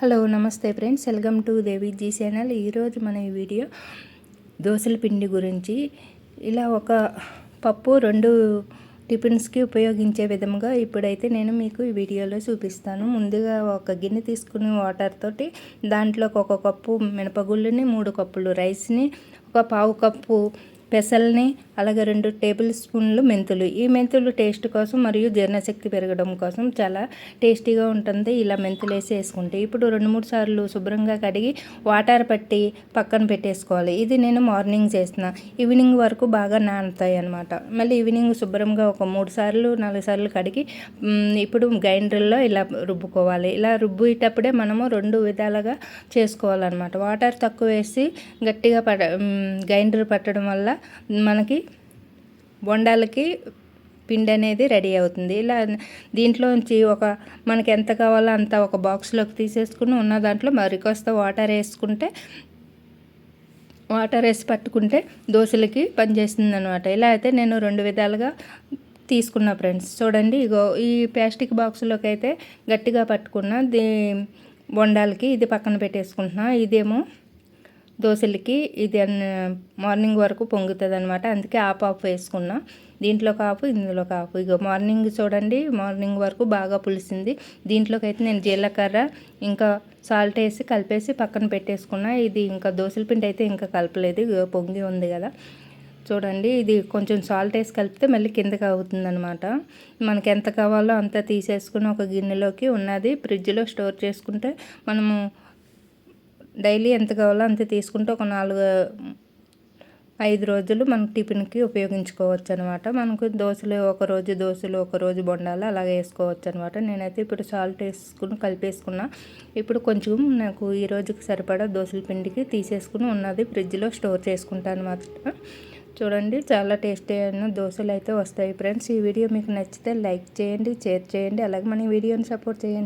Hello నమస్తే friends. Welcome to Devi ji channel. ఈరోజు మన ఈ వీడియో దోశల పిండి గురించి. ఇలా ఒక పప్పు రెండు టిఫిన్స్కి ఉపయోగించే విధముగా ఇప్పుడైతే నేను మీకు ఈ వీడియోలో చూపిస్తాను. ముందుగా ఒక గిన్నె తీసుకుని వాటర్ తోటి దాంట్లోకి ఒక కప్పు మినపగుళ్ళని మూడు కప్పులు రైస్ని ఒక పావు కప్పు పెసల్ని అలాగే రెండు టేబుల్ స్పూన్లు మెంతులు. ఈ మెంతులు టేస్ట్ కోసం మరియు జీర్ణశక్తి పెరగడం కోసం చాలా టేస్టీగా ఉంటుంది ఇలా మెంతులు వేసి వేసుకుంటే. ఇప్పుడు రెండు మూడు సార్లు శుభ్రంగా కడిగి వాటర్ పట్టి పక్కన పెట్టేసుకోవాలి. ఇది నేను మార్నింగ్ చేసిన. ఈవినింగ్ వరకు బాగా నానుతాయి అనమాట మళ్ళీ ఈవినింగ్ శుభ్రంగా ఒక మూడు సార్లు నాలుగు సార్లు కడిగి ఇప్పుడు గ్రైండర్లో ఇలా రుబ్బుకోవాలి. ఇలా రుబ్బేటప్పుడే మనము రెండు విధాలుగా చేసుకోవాలన్నమాట. వాటర్ తక్కువ వేసి గట్టిగా పడ గ్రైండర్ పట్టడం వల్ల మనకి బొండాలకి పిండి అనేది రెడీ అవుతుంది. ఇలా దీంట్లోంచి ఒక మనకి ఎంత కావాలో అంత ఒక బాక్స్లోకి తీసేసుకుని ఉన్న దాంట్లో మరికొస్త వాటర్ వేసుకుంటే వాటర్ వేసి పట్టుకుంటే దోశలకి పనిచేస్తుంది అనమాట ఇలా అయితే నేను రెండు విధాలుగా తీసుకున్నా ఫ్రెండ్స్. చూడండి ఇగో ఈ ప్లాస్టిక్ బాక్స్లోకి అయితే గట్టిగా పట్టుకున్న దీ బొండాలకి ఇది పక్కన పెట్టేసుకుంటున్నా. ఇదేమో దోశలకి ఇది మార్నింగ్ వరకు పొంగుతుంది అనమాట అందుకే ఆఫ్ ఆఫ్ వేసుకున్నా. దీంట్లో కాపు ఇందులో కాపు. ఇక మార్నింగ్ చూడండి మార్నింగ్ వరకు బాగా పులిసింది. దీంట్లోకి అయితే నేను జీలకర్ర ఇంకా సాల్ట్ వేసి కలిపేసి పక్కన పెట్టేసుకున్నా. ఇది ఇంకా దోశల పిండి అయితే ఇంకా కలపలేదు. పొంగి ఉంది కదా. చూడండి ఇది కొంచెం సాల్ట్ వేసి కలిపితే మళ్ళీ కిందకి అవుతుంది అనమాట మనకి ఎంత కావాలో అంత తీసేసుకుని ఒక గిన్నెలోకి ఉన్నది. ఫ్రిడ్జ్లో స్టోర్ చేసుకుంటే మనము డైలీ ఎంత కావాలో అంత తీసుకుంటే ఒక నాలుగు ఐదు రోజులు మనకు టిఫిన్కి ఉపయోగించుకోవచ్చు అనమాట మనకు దోశలు ఒక రోజు దోశలు ఒక రోజు బొండాలు అలాగే వేసుకోవచ్చు అనమాట నేనైతే ఇప్పుడు సాల్ట్ వేసుకుని కలిపేసుకున్నా. ఇప్పుడు కొంచెం నాకు ఈ రోజుకి సరిపడా దోశల పిండికి తీసేసుకుని ఉన్నది ఫ్రిడ్జ్లో స్టోర్ చేసుకుంటాను అనమాట చూడండి చాలా టేస్టీ అయిన దోశలు అయితే వస్తాయి ఫ్రెండ్స్. ఈ వీడియో మీకు నచ్చితే లైక్ చేయండి షేర్ చేయండి అలాగే మన వీడియోని సపోర్ట్ చేయండి.